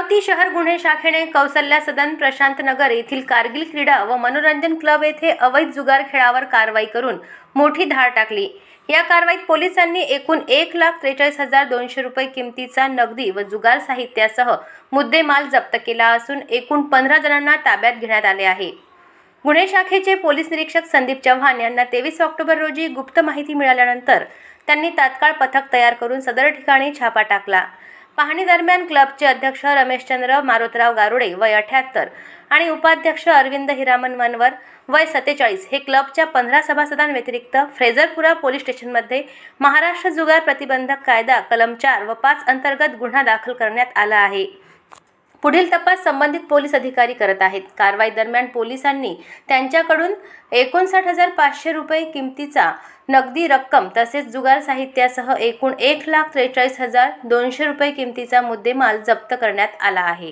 अमरावती शहर गुन्हे शाखेने कौसल्या सदन प्रशांत नगर येथील कारगिल क्रीडा व मनोरंजन क्लब येथे अवैध जुगार खेळावर कारवाई करून मोठी धाड टाकली. या कारवाईत पोलिसांनी एकूण एक लाख त्रेचाळीस हजार दोनशे रुपये किमतीचा नगदी व जुगार साहित्यासह मुद्देमाल जप्त केला असून एकूण पंधरा जणांना ताब्यात घेण्यात आले आहे. गुन्हे शाखेचे पोलीस निरीक्षक संदीप चव्हाण यांना तेवीस ऑक्टोबर रोजी गुप्त माहिती मिळाल्यानंतर त्यांनी तात्काळ पथक तयार करून सदर ठिकाणी छापा टाकला. पाहणीदरम्यान क्लबचे अध्यक्ष रमेशचंद्र मारोतराव गारुडे वय अठ्याहत्तर आणि उपाध्यक्ष अरविंद हिरामन मनवर वय सत्तेचाळीस हे क्लबच्या पंधरा सभासदांव्यतिरिक्त फ्रेझरपुरा पोलीस स्टेशनमध्ये महाराष्ट्र जुगार प्रतिबंधक कायदा कलम चार व पाच अंतर्गत गुन्हा दाखल करण्यात आला आहे. पुढील तपास संबंधित पोलीस अधिकारी करत आहेत. कारवाई दरम्यान पोलिसांनी त्यांच्याकडून एकोणसाठ हजार पाचशे रुपये किमतीचा नगदी रक्कम तसेच जुगार साहित्यासह एकूण एक लाख त्रेचाळीस हजार दोनशे रुपये किमतीचा मुद्देमाल जप्त करण्यात आला आहे.